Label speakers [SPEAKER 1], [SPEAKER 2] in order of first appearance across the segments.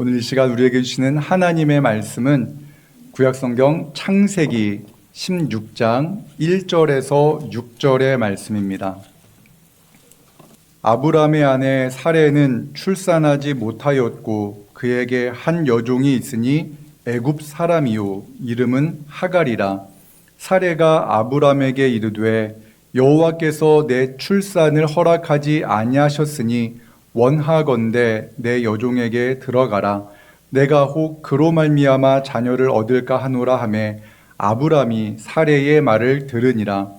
[SPEAKER 1] 오늘 이 시간 우리에게 주시는 하나님의 말씀은 구약성경 창세기 16장 1절에서 6절의 말씀입니다. 아브람의 아내 사레는 출산하지 못하였고 그에게 한 여종이 있으니 애굽 사람이요 이름은 하갈이라 사레가 아브람에게 이르되 여호와께서 내 출산을 허락하지 아니하셨으니 원하건대 내 여종에게 들어가라 내가 혹 그로 말미암아 자녀를 얻을까 하노라 하매 아브람이 사레의 말을 들으니라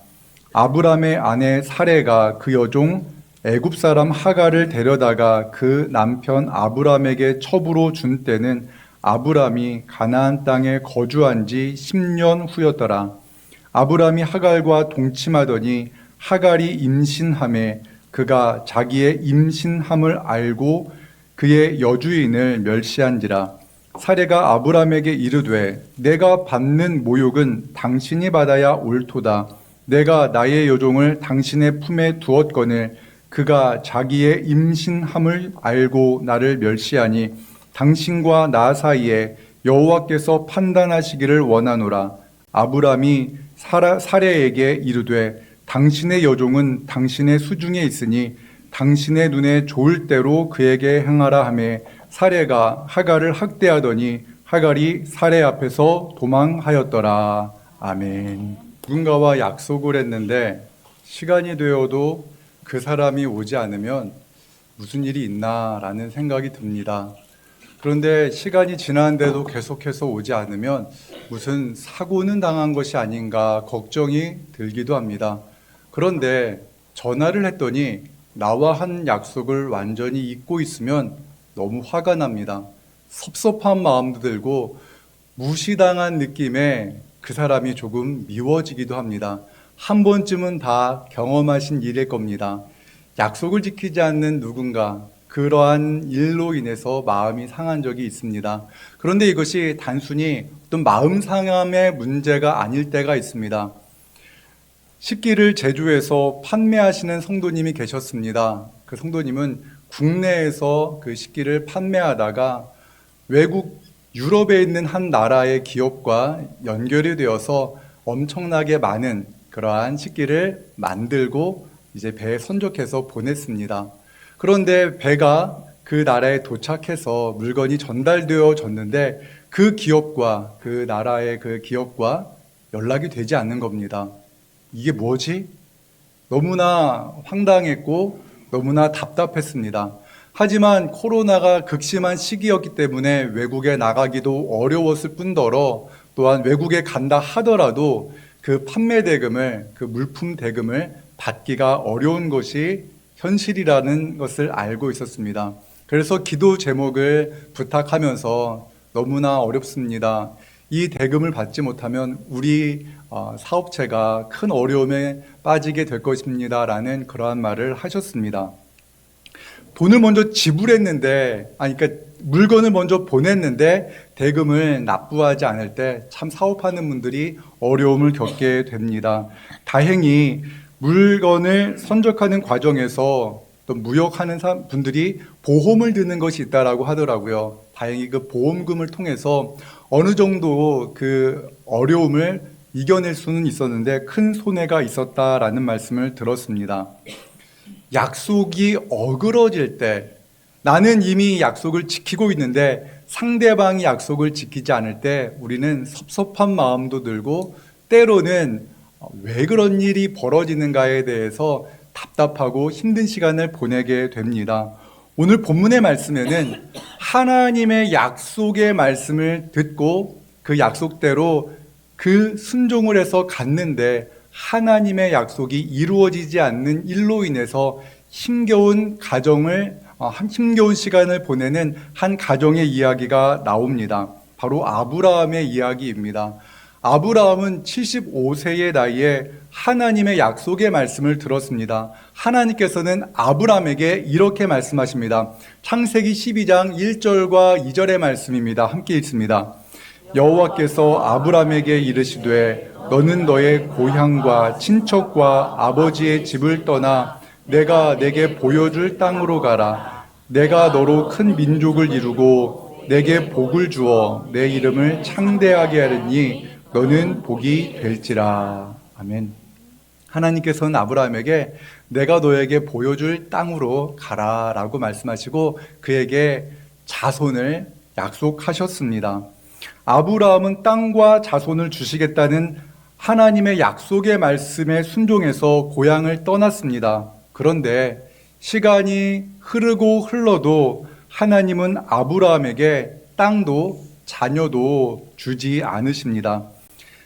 [SPEAKER 1] 아브람의 아내 사레가 그 여종 애굽 사람 하갈을 데려다가 그 남편 아브람에게 첩으로 준 때는 아브람이 가나안 땅에 거주한 지 10년 후였더라. 아브람이 하갈과 동침하더니 하갈이 임신함에 그가 자기의 임신함을 알고 그의 여주인을 멸시한지라. 사례가 아브람에게 이르되 내가 받는 모욕은 당신이 받아야 옳도다. 내가 나의 여종을 당신의 품에 두었거늘 그가 자기의 임신함을 알고 나를 멸시하니 당신과 나 사이에 여호와께서 판단하시기를 원하노라. 아브람이 사라, 사레에게 이르되 당신의 여종은 당신의 수중에 있으니 당신의 눈에 좋을 대로 그에게 행하라 하매 사레가 하갈을 학대하더니 하갈이 사레 앞에서 도망하였더라. 아멘. 누군가와 약속을 했는데 시간이 되어도 그 사람이 오지 않으면 무슨 일이 있나라는 생각이 듭니다. 그런데 시간이 지났는데도 계속해서 오지 않으면 무슨 사고는 당한 것이 아닌가 걱정이 들기도 합니다. 그런데 전화를 했더니 나와 한 약속을 완전히 잊고 있으면 너무 화가 납니다. 섭섭한 마음도 들고 무시당한 느낌에 그 사람이 조금 미워지기도 합니다. 한 번쯤은 다 경험하신 일일 겁니다. 약속을 지키지 않는 누군가, 그러한 일로 인해서 마음이 상한 적이 있습니다. 그런데 이것이 단순히 어떤 마음 상함의 문제가 아닐 때가 있습니다. 식기를 제주에서 판매하시는 성도님이 계셨습니다. 그 성도님은 국내에서 그 식기를 판매하다가 외국 유럽에 있는 한 나라의 기업과 연결이 되어서 엄청나게 많은 그러한 식기를 만들고 이제 배에 선적해서 보냈습니다. 그런데 배가 그 나라에 도착해서 물건이 전달되어졌는데 그 기업과 그 나라의 그 기업과 연락이 되지 않는 겁니다. 이게 뭐지? 너무나 황당했고 너무나 답답했습니다. 하지만 코로나가 극심한 시기였기 때문에 외국에 나가기도 어려웠을 뿐더러 또한 외국에 간다 하더라도 그 판매 대금을, 그 물품 대금을 받기가 어려운 것이 현실이라는 것을 알고 있었습니다. 그래서 기도 제목을 부탁하면서 너무나 어렵습니다. 이 대금을 받지 못하면 우리 어, 사업체가 큰 어려움에 빠지게 될 것입니다라는 그러한 말을 하셨습니다. 돈을 먼저 지불했는데, 아니, 그러니까 물건을 먼저 보냈는데 대금을 납부하지 않을 때 참 사업하는 분들이 어려움을 겪게 됩니다. 다행히 물건을 선적하는 과정에서 또 무역하는 분들이 보험을 드는 것이 있다라고 하더라고요. 다행히 그 보험금을 통해서 어느 정도 그 어려움을 이겨낼 수는 있었는데 큰 손해가 있었다라는 말씀을 들었습니다. 약속이 어그러질 때 나는 이미 약속을 지키고 있는데 상대방이 약속을 지키지 않을 때 우리는 섭섭한 마음도 들고 때로는 왜 그런 일이 벌어지는가에 대해서 답답하고 힘든 시간을 보내게 됩니다. 오늘 본문의 말씀에는 하나님의 약속의 말씀을 듣고 그 약속대로 그 순종을 해서 갔는데 하나님의 약속이 이루어지지 않는 일로 인해서 힘겨운 가정을 어, 힘겨운 시간을 보내는 한 가정의 이야기가 나옵니다. 바로 아브라함의 이야기입니다. 아브라함은 75세의 나이에 하나님의 약속의 말씀을 들었습니다. 하나님께서는 아브라함에게 이렇게 말씀하십니다. 창세기 12장 1절과 2절의 말씀입니다. 함께 읽습니다. 여호와께서 아브라함에게 이르시되 너는 너의 고향과 친척과 아버지의 집을 떠나 내가 내게 보여줄 땅으로 가라. 내가 너로 큰 민족을 이루고 내게 복을 주어 내 이름을 창대하게 하리니 너는 복이 될지라. 아멘. 하나님께서는 아브라함에게 내가 너에게 보여줄 땅으로 가라라고 말씀하시고 그에게 자손을 약속하셨습니다. 아브라함은 땅과 자손을 주시겠다는 하나님의 약속의 말씀에 순종해서 고향을 떠났습니다. 그런데 시간이 흐르고 흘러도 하나님은 아브라함에게 땅도 자녀도 주지 않으십니다.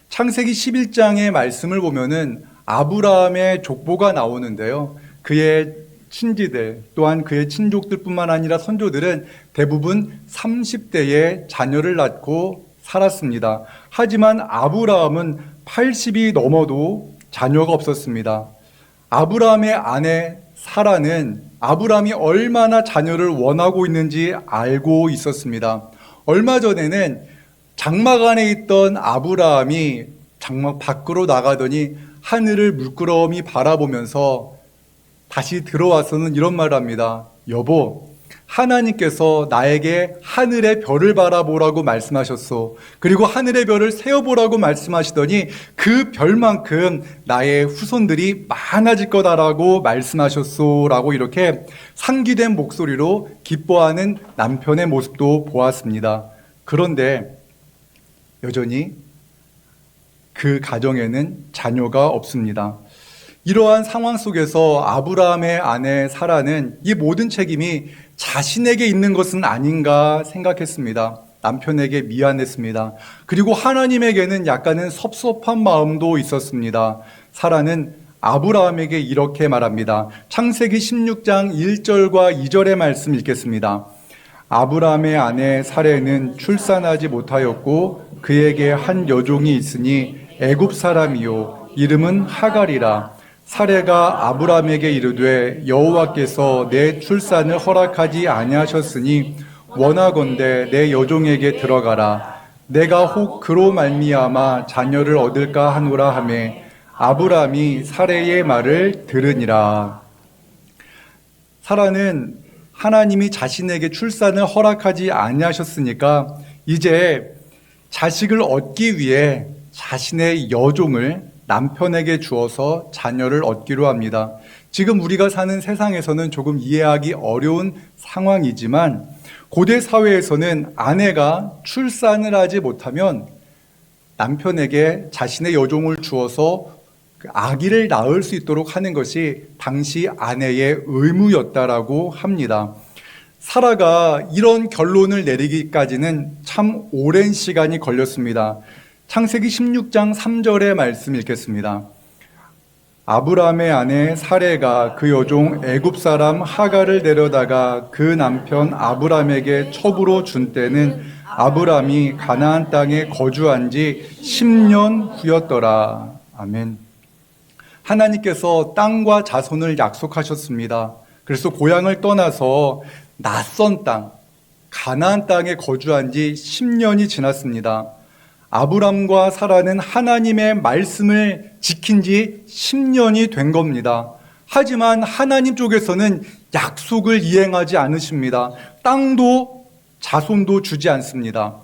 [SPEAKER 1] 창세기 11장의 말씀을 보면은 아브라함의 족보가 나오는데요. 그의 친지들 또한 그의 친족들뿐만 아니라 선조들은 대부분 30대에 자녀를 낳고 살았습니다. 하지만 아브라함은 80이 넘어도 자녀가 없었습니다. 아브라함의 아내 사라는 아브라함이 얼마나 자녀를 원하고 있는지 알고 있었습니다. 얼마 전에는 장막 안에 있던 아브라함이 장막 밖으로 나가더니 하늘을 물끄러미 바라보면서 다시 들어와서는 이런 말을 합니다. 여보, 하나님께서 나에게 하늘의 별을 바라보라고 말씀하셨소. 그리고 하늘의 별을 세어보라고 말씀하시더니 그 별만큼 나의 후손들이 많아질 거다라고 말씀하셨소. 라고 이렇게 상기된 목소리로 기뻐하는 남편의 모습도 보았습니다. 그런데 여전히 그 가정에는 자녀가 없습니다. 이러한 상황 속에서 아브라함의 아내 사라는 이 모든 책임이 자신에게 있는 것은 아닌가 생각했습니다. 남편에게 미안했습니다. 그리고 하나님에게는 약간은 섭섭한 마음도 있었습니다. 사라는 아브라함에게 이렇게 말합니다. 창세기 16장 1절과 2절의 말씀 읽겠습니다. 아브라함의 아내 사레는 출산하지 못하였고 그에게 한 여종이 있으니 애굽 사람이요 이름은 하갈이라 사레가 아브라함에게 이르되 여호와께서 내 출산을 허락하지 아니하셨으니 원하건대 내 여종에게 들어가라. 내가 혹 그로 말미암아 자녀를 얻을까 하노라 하매 아브라함이 사레의 말을 들으니라. 사라는 하나님이 자신에게 출산을 허락하지 아니하셨으니까 이제 자식을 얻기 위해 자신의 여종을 남편에게 주어서 자녀를 얻기로 합니다. 지금 우리가 사는 세상에서는 조금 이해하기 어려운 상황이지만 고대 사회에서는 아내가 출산을 하지 못하면 남편에게 자신의 여종을 주어서 그 아기를 낳을 수 있도록 하는 것이 당시 아내의 의무였다라고 합니다. 사라가 이런 결론을 내리기까지는 참 오랜 시간이 걸렸습니다. 창세기 16장 3절의 말씀 읽겠습니다. 아브라함의 아내 사레가 그 여종 애굽 사람 하갈을 데려다가 그 남편 아브라함에게 첩으로 준 때는 아브라함이 가나안 땅에 거주한 지 10년 후였더라. 아멘. 하나님께서 땅과 자손을 약속하셨습니다. 그래서 고향을 떠나서 낯선 땅, 가나안 땅에 거주한 지 10년이 지났습니다. 아브람과 사라는 하나님의 말씀을 지킨 지 10년이 된 겁니다. 하지만 하나님 쪽에서는 약속을 이행하지 않으십니다. 땅도 자손도 주지 않습니다.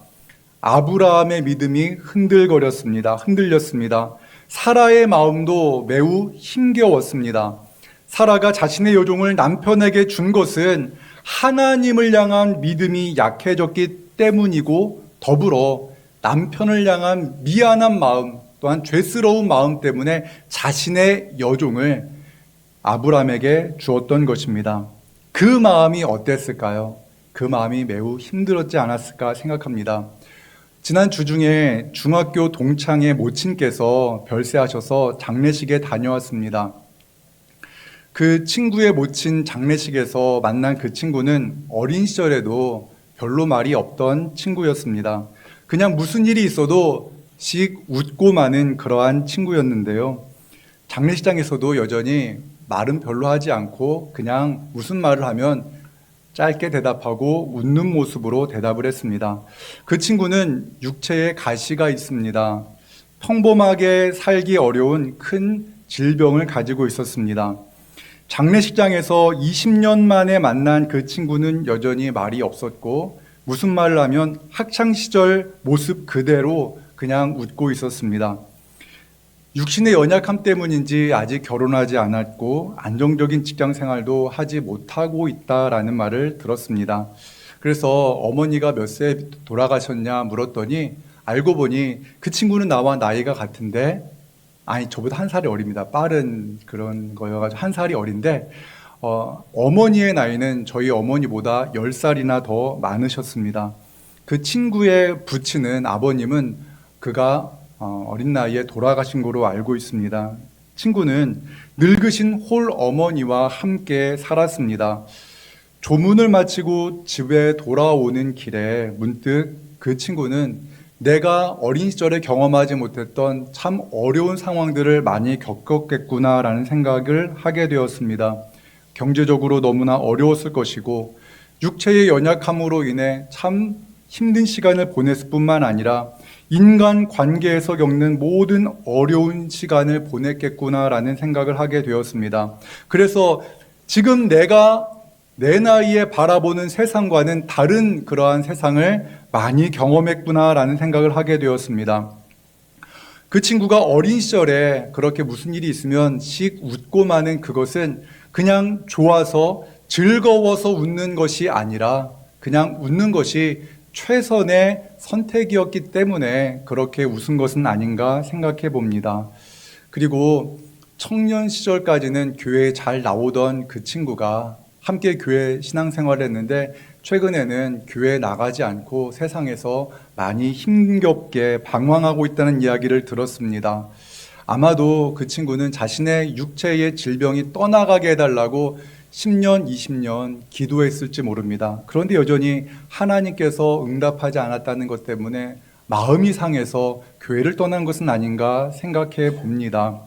[SPEAKER 1] 아브라함의 믿음이 흔들거렸습니다. 흔들렸습니다. 사라의 마음도 매우 힘겨웠습니다. 사라가 자신의 여종을 남편에게 준 것은 하나님을 향한 믿음이 약해졌기 때문이고 더불어 남편을 향한 미안한 마음 또한 죄스러운 마음 때문에 자신의 여종을 아브람에게 주었던 것입니다. 그 마음이 어땠을까요? 그 마음이 매우 힘들었지 않았을까 생각합니다. 지난 주 중에 중학교 동창의 모친께서 별세하셔서 장례식에 다녀왔습니다. 그 친구의 모친 장례식에서 만난 그 친구는 어린 시절에도 별로 말이 없던 친구였습니다. 그냥 무슨 일이 있어도 씩 웃고 마는 그러한 친구였는데요. 장례식장에서도 여전히 말은 별로 하지 않고 그냥 무슨 말을 하면 짧게 대답하고 웃는 모습으로 대답을 했습니다. 그 친구는 육체에 가시가 있습니다. 평범하게 살기 어려운 큰 질병을 가지고 있었습니다. 장례식장에서 20년 만에 만난 그 친구는 여전히 말이 없었고 무슨 말을 하면 학창 시절 모습 그대로 그냥 웃고 있었습니다. 육신의 연약함 때문인지 아직 결혼하지 않았고 안정적인 직장 생활도 하지 못하고 있다라는 말을 들었습니다. 그래서 어머니가 몇 세 돌아가셨냐 물었더니 알고 보니 그 친구는 나와 나이가 같은데 아니 저보다 한 살이 어립니다. 빠른 그런 거여가지고 한 살이 어린데 어, 어머니의 나이는 저희 어머니보다 10살이나 더 많으셨습니다. 그 친구의 부친은 아버님은 그가 어, 어린 나이에 돌아가신 거로 알고 있습니다. 친구는 늙으신 홀 어머니와 함께 살았습니다. 조문을 마치고 집에 돌아오는 길에 문득 그 친구는 내가 어린 시절에 경험하지 못했던 참 어려운 상황들을 많이 겪었겠구나라는 생각을 하게 되었습니다. 경제적으로 너무나 어려웠을 것이고 육체의 연약함으로 인해 참 힘든 시간을 보냈을 뿐만 아니라 인간 관계에서 겪는 모든 어려운 시간을 보냈겠구나라는 생각을 하게 되었습니다. 그래서 지금 내가 내 나이에 바라보는 세상과는 다른 그러한 세상을 많이 경험했구나라는 생각을 하게 되었습니다. 그 친구가 어린 시절에 그렇게 무슨 일이 있으면 씩 웃고 마는 그것은 그냥 좋아서 즐거워서 웃는 것이 아니라 그냥 웃는 것이 최선의 선택이었기 때문에 그렇게 웃은 것은 아닌가 생각해 봅니다. 그리고 청년 시절까지는 교회에 잘 나오던 그 친구가 함께 교회 신앙생활을 했는데 최근에는 교회에 나가지 않고 세상에서 많이 힘겹게 방황하고 있다는 이야기를 들었습니다. 아마도 그 친구는 자신의 육체의 질병이 떠나가게 해달라고 10년, 20년 기도했을지 모릅니다. 그런데 여전히 하나님께서 응답하지 않았다는 것 때문에 마음이 상해서 교회를 떠난 것은 아닌가 생각해 봅니다.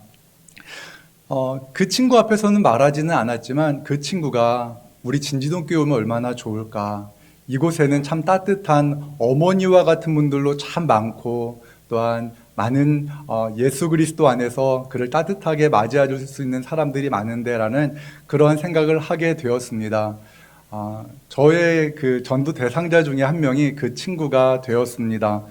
[SPEAKER 1] 어, 그 친구 앞에서는 말하지는 않았지만 그 친구가 우리 진지동교회 오면 얼마나 좋을까. 이곳에는 참 따뜻한 어머니와 같은 분들로 참 많고 또한 많은 어, 예수 그리스도 안에서 그를 따뜻하게 맞이해 줄 수 있는 사람들이 많은데라는 그런 생각을 하게 되었습니다. 아, 저의 그 전도 대상자 중에 한 명이 그 친구가 되었습니다.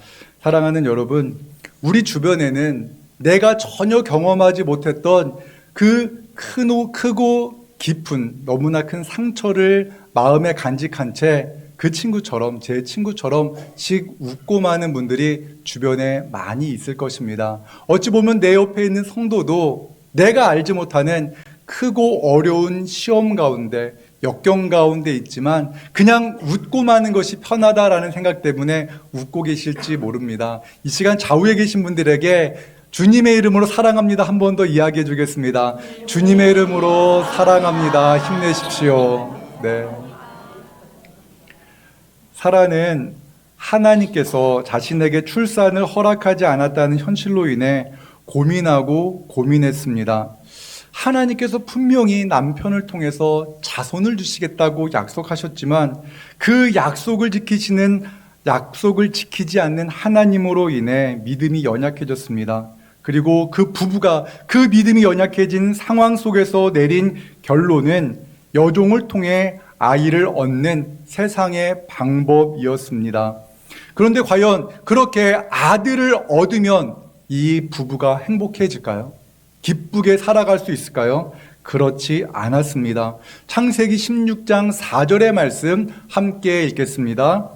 [SPEAKER 1] 사랑하는 여러분, 우리 주변에는 내가 전혀 경험하지 못했던 그 크고, 크고 깊은 너무나 큰 상처를 마음에 간직한 채 그 친구처럼 제 친구처럼 씩 웃고 마는 분들이 주변에 많이 있을 것입니다. 어찌 보면 내 옆에 있는 성도도 내가 알지 못하는 크고 어려운 시험 가운데 역경 가운데 있지만 그냥 웃고 마는 것이 편하다라는 생각 때문에 웃고 계실지 모릅니다. 이 시간 좌우에 계신 분들에게 주님의 이름으로 사랑합니다. 한 번 더 이야기해 주겠습니다. 주님의 이름으로 사랑합니다. 힘내십시오. 네. 사라는 하나님께서 자신에게 출산을 허락하지 않았다는 현실로 인해 고민하고 고민했습니다. 하나님께서 분명히 남편을 통해서 자손을 주시겠다고 약속하셨지만 그 약속을 지키시는 약속을 지키지 않는 하나님으로 인해 믿음이 연약해졌습니다. 그리고 그 부부가 그 믿음이 연약해진 상황 속에서 내린 결론은 여종을 통해 아이를 얻는 세상의 방법이었습니다. 그런데 과연 그렇게 아들을 얻으면 이 부부가 행복해질까요? 기쁘게 살아갈 수 있을까요? 그렇지 않았습니다. 창세기 16장 4절의 말씀 함께 읽겠습니다.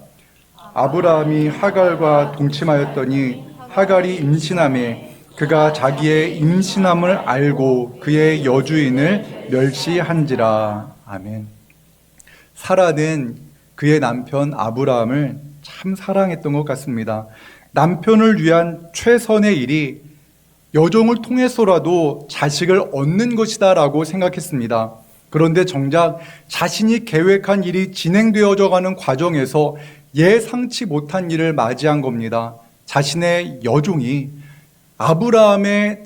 [SPEAKER 1] 아브라함이 하갈과 동침하였더니 하갈이 임신함에 그가 자기의 임신함을 알고 그의 여주인을 멸시한지라. 아멘. 사라는 그의 남편 아브라함을 참 사랑했던 것 같습니다. 남편을 위한 최선의 일이 여종을 통해서라도 자식을 얻는 것이다라고 생각했습니다. 그런데 정작 자신이 계획한 일이 진행되어져 가는 과정에서 예상치 못한 일을 맞이한 겁니다. 자신의 여종이 아브라함의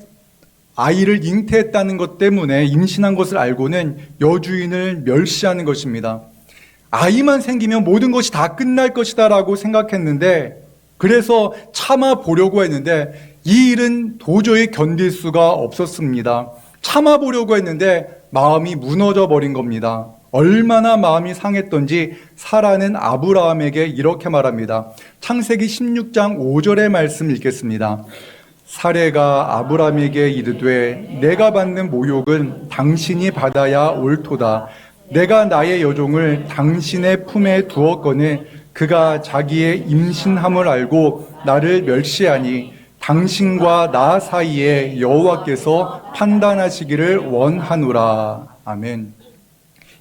[SPEAKER 1] 아이를 잉태했다는 것 때문에 임신한 것을 알고는 여주인을 멸시하는 것입니다. 아이만 생기면 모든 것이 다 끝날 것이다라고 생각했는데 그래서 참아 보려고 했는데 이 일은 도저히 견딜 수가 없었습니다. 참아 보려고 했는데 마음이 무너져 버린 겁니다. 얼마나 마음이 상했던지 사라는 아브라함에게 이렇게 말합니다. 창세기 16장 5절의 말씀 읽겠습니다. 사례가 아브라함에게 이르되 내가 받는 모욕은 당신이 받아야 옳도다. 내가 나의 여종을 당신의 품에 두었거늘 그가 자기의 임신함을 알고 나를 멸시하니 당신과 나 사이에 여호와께서 판단하시기를 원하노라. 아멘.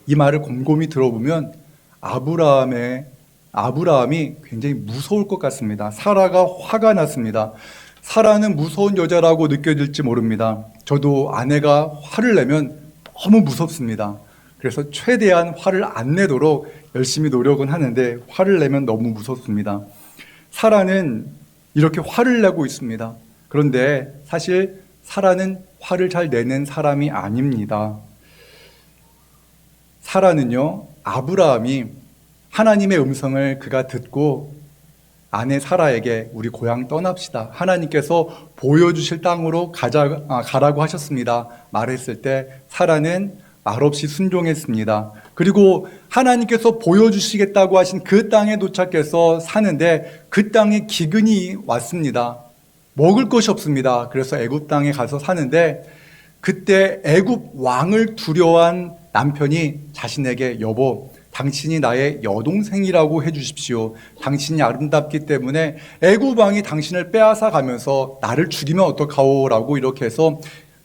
[SPEAKER 1] 이 말을 곰곰이 들어보면 아브라함의 아브라함이 굉장히 무서울 것 같습니다. 사라가 화가 났습니다. 사라는 무서운 여자라고 느껴질지 모릅니다. 저도 아내가 화를 내면 너무 무섭습니다. 그래서 최대한 화를 안 내도록 열심히 노력은 하는데 화를 내면 너무 무섭습니다. 사라는 이렇게 화를 내고 있습니다. 그런데 사실 사라는 화를 잘 내는 사람이 아닙니다. 사라는요, 아브라함이 하나님의 음성을 그가 듣고 아내 사라에게 우리 고향 떠납시다. 하나님께서 보여주실 땅으로 가자, 아, 가라고 하셨습니다. 말했을 때 사라는 말없이 순종했습니다. 그리고 하나님께서 보여주시겠다고 하신 그 땅에 도착해서 사는데 그 땅에 기근이 왔습니다. 먹을 것이 없습니다. 그래서 애굽 땅에 가서 사는데 그때 애굽 왕을 두려워한 남편이 자신에게 여보 당신이 나의 여동생이라고 해주십시오. 당신이 아름답기 때문에 애굽 왕이 당신을 빼앗아 가면서 나를 죽이면 어떡하오라고 이렇게 해서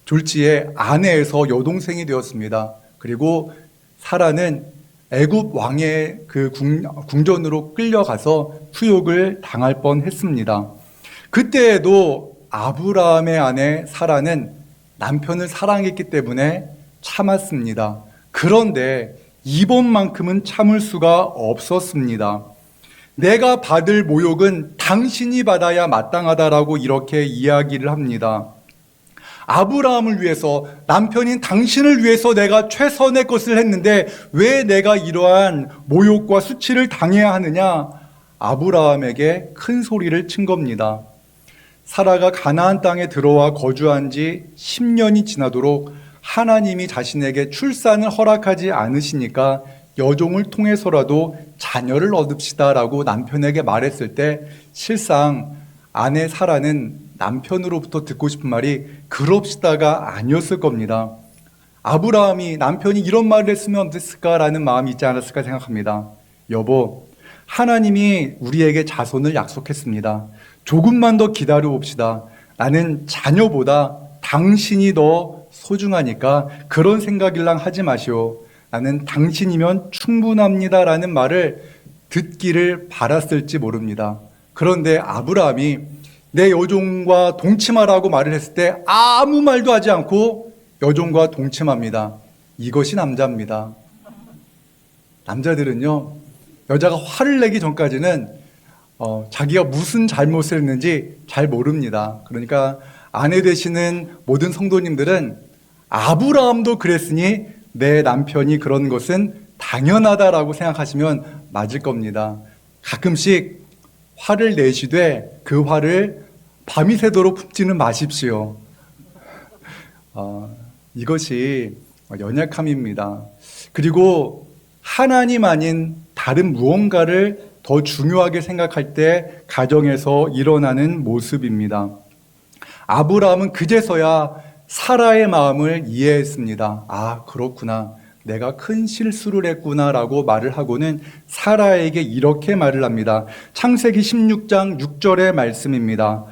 [SPEAKER 1] 졸지에 아내에서 여동생이 되었습니다. 그리고 사라는 애굽 왕의 그 궁, 궁전으로 끌려가서 투욕을 당할 뻔했습니다. 그때에도 아브라함의 아내 사라는 남편을 사랑했기 때문에 참았습니다. 그런데 이번만큼은 참을 수가 없었습니다. 내가 받을 모욕은 당신이 받아야 마땅하다라고 이렇게 이야기를 합니다. 아브라함을 위해서 남편인 당신을 위해서 내가 최선의 것을 했는데 왜 내가 이러한 모욕과 수치를 당해야 하느냐? 아브라함에게 큰 소리를 친 겁니다. 사라가 가나안 땅에 들어와 거주한 지 10년이 지나도록 하나님이 자신에게 출산을 허락하지 않으시니까 여종을 통해서라도 자녀를 얻읍시다라고 남편에게 말했을 때 실상 아내 사라는 남편으로부터 듣고 싶은 말이 그럽시다가 아니었을 겁니다. 아브라함이 남편이 이런 말을 했으면 어땠을까라는 마음이 있지 않았을까 생각합니다. 여보, 하나님이 우리에게 자손을 약속했습니다. 조금만 더 기다려 봅시다. 나는 자녀보다 당신이 더 소중하니까 그런 생각일랑 하지 마시오. 나는 당신이면 충분합니다라는 말을 듣기를 바랐을지 모릅니다. 그런데 아브라함이 내 여종과 동침하라고 말을 했을 때 아무 말도 하지 않고 여종과 동침합니다. 이것이 남자입니다. 남자들은요, 여자가 화를 내기 전까지는 어, 자기가 무슨 잘못을 했는지 잘 모릅니다. 그러니까 아내 되시는 모든 성도님들은 아브라함도 그랬으니 내 남편이 그런 것은 당연하다라고 생각하시면 맞을 겁니다. 가끔씩 화를 내시되 그 화를 밤이 새도록 품지는 마십시오. 어, 이것이 연약함입니다. 그리고 하나님 아닌 다른 무언가를 더 중요하게 생각할 때 가정에서 일어나는 모습입니다. 아브라함은 그제서야 사라의 마음을 이해했습니다. 아, 그렇구나. 내가 큰 실수를 했구나라고 말을 하고는 사라에게 이렇게 말을 합니다. 창세기 16장 6절의 말씀입니다.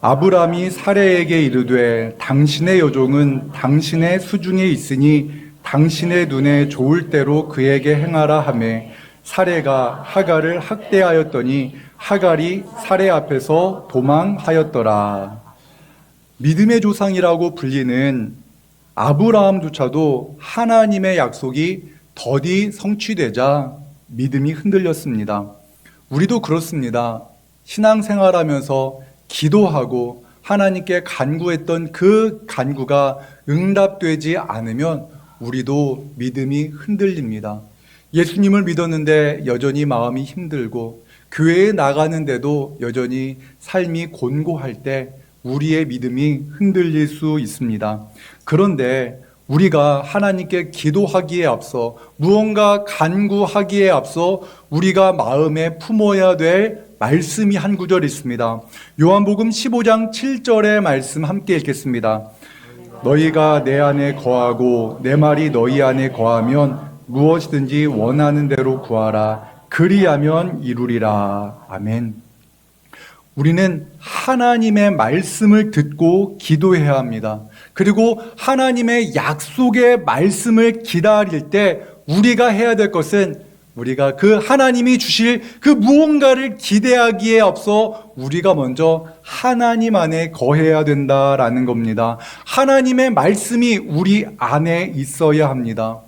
[SPEAKER 1] 아브람이 사례에게 이르되 당신의 여종은 당신의 수중에 있으니 당신의 눈에 좋을 대로 그에게 행하라 하매 사례가 하갈을 학대하였더니 하갈이 사례 앞에서 도망하였더라. 믿음의 조상이라고 불리는 아브라함조차도 하나님의 약속이 더디 성취되자 믿음이 흔들렸습니다. 우리도 그렇습니다. 신앙생활하면서 기도하고 하나님께 간구했던 그 간구가 응답되지 않으면 우리도 믿음이 흔들립니다. 예수님을 믿었는데 여전히 마음이 힘들고 교회에 나가는데도 여전히 삶이 곤고할 때 우리의 믿음이 흔들릴 수 있습니다. 그런데 우리가 하나님께 기도하기에 앞서 무언가 간구하기에 앞서 우리가 마음에 품어야 될 말씀이 한 구절 있습니다. 요한복음 15장 7절의 말씀 함께 읽겠습니다. 너희가 내 안에 거하고 내 말이 너희 안에 거하면 무엇이든지 원하는 대로 구하라. 그리하면 이루리라. 아멘. 우리는 하나님의 말씀을 듣고 기도해야 합니다. 그리고 하나님의 약속의 말씀을 기다릴 때 우리가 해야 될 것은 우리가 그 하나님이 주실 그 무언가를 기대하기에 앞서 우리가 먼저 하나님 안에 거해야 된다라는 겁니다. 하나님의 말씀이 우리 안에 있어야 합니다.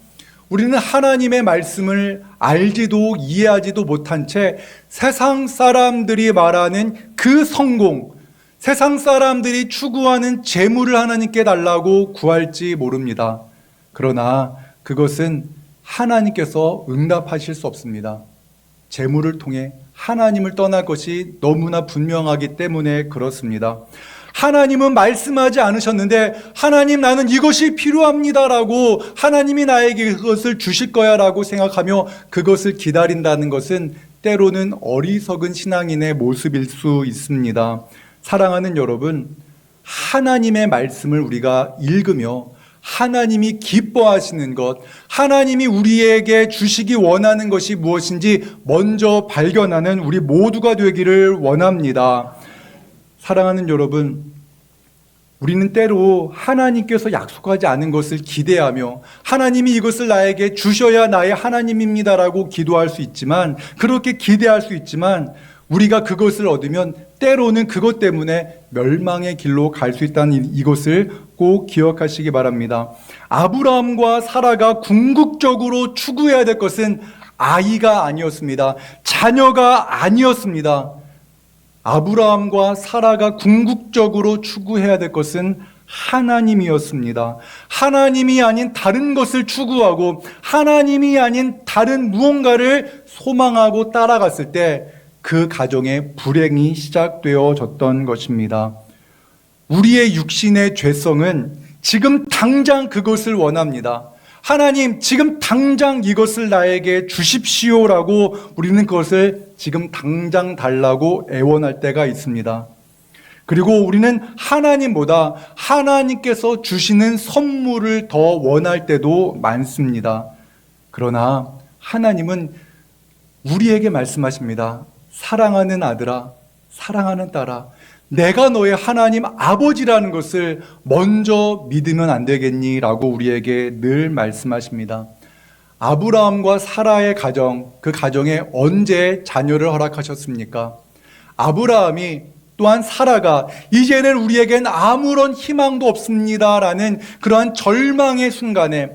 [SPEAKER 1] 우리는 하나님의 말씀을 알지도 이해하지도 못한 채 세상 사람들이 말하는 그 성공, 세상 사람들이 추구하는 재물을 하나님께 달라고 구할지 모릅니다. 그러나 그것은 하나님께서 응답하실 수 없습니다. 재물을 통해 하나님을 떠날 것이 너무나 분명하기 때문에 그렇습니다. 하나님은 말씀하지 않으셨는데 하나님 나는 이것이 필요합니다라고 하나님이 나에게 그것을 주실 거야라고 생각하며 그것을 기다린다는 것은 때로는 어리석은 신앙인의 모습일 수 있습니다. 사랑하는 여러분, 하나님의 말씀을 우리가 읽으며 하나님이 기뻐하시는 것, 하나님이 우리에게 주시기 원하는 것이 무엇인지 먼저 발견하는 우리 모두가 되기를 원합니다. 사랑하는 여러분, 우리는 때로 하나님께서 약속하지 않은 것을 기대하며 하나님이 이것을 나에게 주셔야 나의 하나님입니다라고 기도할 수 있지만 그렇게 기대할 수 있지만 우리가 그것을 얻으면 때로는 그것 때문에 멸망의 길로 갈 수 있다는 이것을 꼭 기억하시기 바랍니다. 아브라함과 사라가 궁극적으로 추구해야 될 것은 아이가 아니었습니다. 자녀가 아니었습니다. 아브라함과 사라가 궁극적으로 추구해야 될 것은 하나님이었습니다. 하나님이 아닌 다른 것을 추구하고 하나님이 아닌 다른 무언가를 소망하고 따라갔을 때 그 가정에 불행이 시작되어졌던 것입니다. 우리의 육신의 죄성은 지금 당장 그것을 원합니다. 하나님, 지금 당장 이것을 나에게 주십시오라고 우리는 그것을 지금 당장 달라고 애원할 때가 있습니다. 그리고 우리는 하나님보다 하나님께서 주시는 선물을 더 원할 때도 많습니다. 그러나 하나님은 우리에게 말씀하십니다. 사랑하는 아들아, 사랑하는 딸아, 내가 너의 하나님 아버지라는 것을 먼저 믿으면 안 되겠니? 라고 우리에게 늘 말씀하십니다. 아브라함과 사라의 가정, 그 가정에 언제 자녀를 허락하셨습니까? 아브라함이 또한 사라가 이제는 우리에겐 아무런 희망도 없습니다라는 그러한 절망의 순간에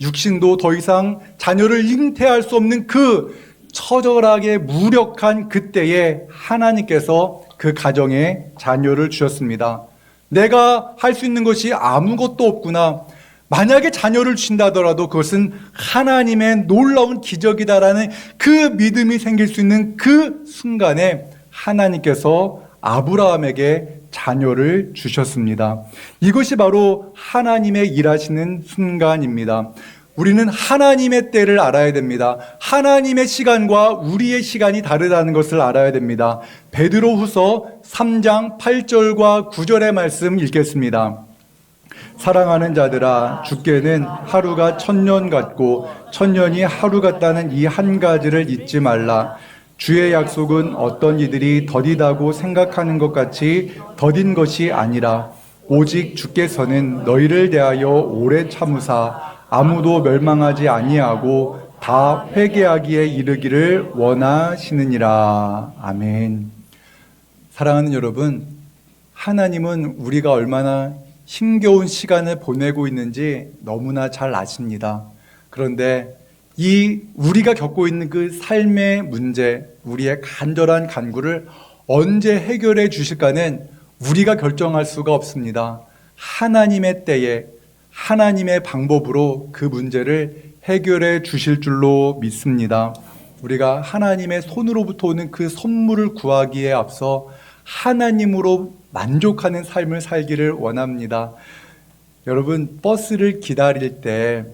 [SPEAKER 1] 육신도 더 이상 자녀를 잉태할 수 없는 그 처절하게 무력한 그때에 하나님께서 그 가정에 자녀를 주셨습니다. 내가 할 수 있는 것이 아무것도 없구나. 만약에 자녀를 주신다더라도 그것은 하나님의 놀라운 기적이다라는 그 믿음이 생길 수 있는 그 순간에 하나님께서 아브라함에게 자녀를 주셨습니다. 이것이 바로 하나님의 일하시는 순간입니다. 우리는 하나님의 때를 알아야 됩니다. 하나님의 시간과 우리의 시간이 다르다는 것을 알아야 됩니다. 베드로 후서 3장 8절과 9절의 말씀 읽겠습니다. 사랑하는 자들아 주께는 하루가 천년 같고 천년이 하루 같다는 이 한 가지를 잊지 말라. 주의 약속은 어떤 이들이 더디다고 생각하는 것 같이 더딘 것이 아니라 오직 주께서는 너희를 대하여 오래 참으사 아무도 멸망하지 아니하고 다 회개하기에 이르기를 원하시느니라. 아멘. 사랑하는 여러분, 하나님은 우리가 얼마나 힘겨운 시간을 보내고 있는지 너무나 잘 아십니다. 그런데 이 우리가 겪고 있는 그 삶의 문제, 우리의 간절한 간구를 언제 해결해 주실까는 우리가 결정할 수가 없습니다. 하나님의 때에 하나님의 방법으로 그 문제를 해결해 주실 줄로 믿습니다. 우리가 하나님의 손으로부터 오는 그 선물을 구하기에 앞서 하나님으로 만족하는 삶을 살기를 원합니다. 여러분, 버스를 기다릴 때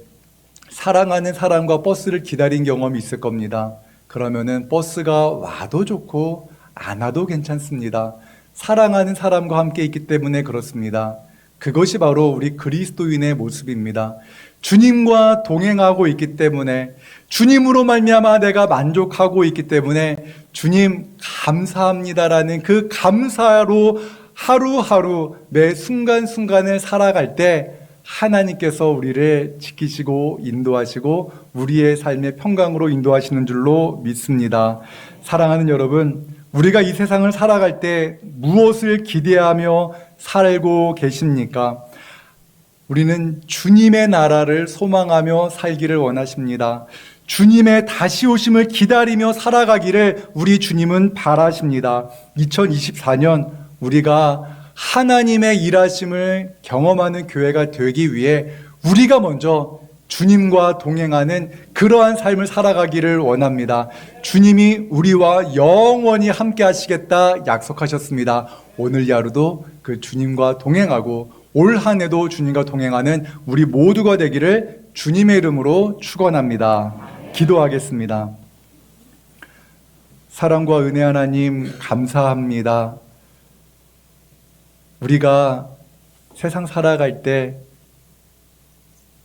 [SPEAKER 1] 사랑하는 사람과 버스를 기다린 경험이 있을 겁니다. 그러면은 버스가 와도 좋고 안 와도 괜찮습니다. 사랑하는 사람과 함께 있기 때문에 그렇습니다. 그것이 바로 우리 그리스도인의 모습입니다. 주님과 동행하고 있기 때문에 주님으로 말미암아 내가 만족하고 있기 때문에 주님 감사합니다라는 그 감사로 하루하루 매 순간순간을 살아갈 때 하나님께서 우리를 지키시고 인도하시고 우리의 삶의 평강으로 인도하시는 줄로 믿습니다. 사랑하는 여러분, 우리가 이 세상을 살아갈 때 무엇을 기대하며 살고 계십니까? 우리는 주님의 나라를 소망하며 살기를 원하십니다. 주님의 다시 오심을 기다리며 살아가기를 우리 주님은 바라십니다. 2024년 우리가 하나님의 일하심을 경험하는 교회가 되기 위해 우리가 먼저 주님과 동행하는 그러한 삶을 살아가기를 원합니다. 주님이 우리와 영원히 함께 하시겠다 약속하셨습니다. 오늘 하루도 그 주님과 동행하고 올 한 해도 주님과 동행하는 우리 모두가 되기를 주님의 이름으로 축원합니다. 기도하겠습니다. 사랑과 은혜 하나님 감사합니다. 우리가 세상 살아갈 때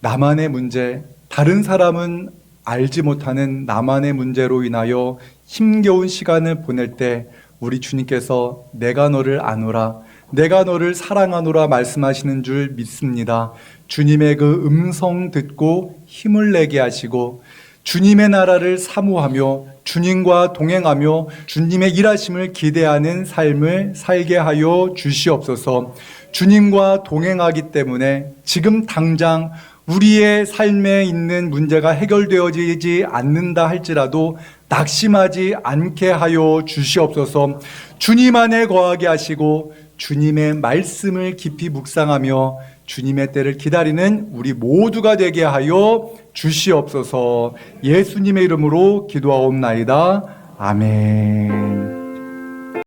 [SPEAKER 1] 나만의 문제, 다른 사람은 알지 못하는 나만의 문제로 인하여 힘겨운 시간을 보낼 때 우리 주님께서 내가 너를 아노라, 내가 너를 사랑하노라 말씀하시는 줄 믿습니다. 주님의 그 음성 듣고 힘을 내게 하시고 주님의 나라를 사모하며 주님과 동행하며 주님의 일하심을 기대하는 삶을 살게 하여 주시옵소서. 주님과 동행하기 때문에 지금 당장 우리의 삶에 있는 문제가 해결되어지지 않는다 할지라도 낙심하지 않게 하여 주시옵소서. 주님 안에 거하게 하시고 주님의 말씀을 깊이 묵상하며 주님의 때를 기다리는 우리 모두가 되게 하여 주시옵소서. 예수님의 이름으로 기도하옵나이다. 아멘.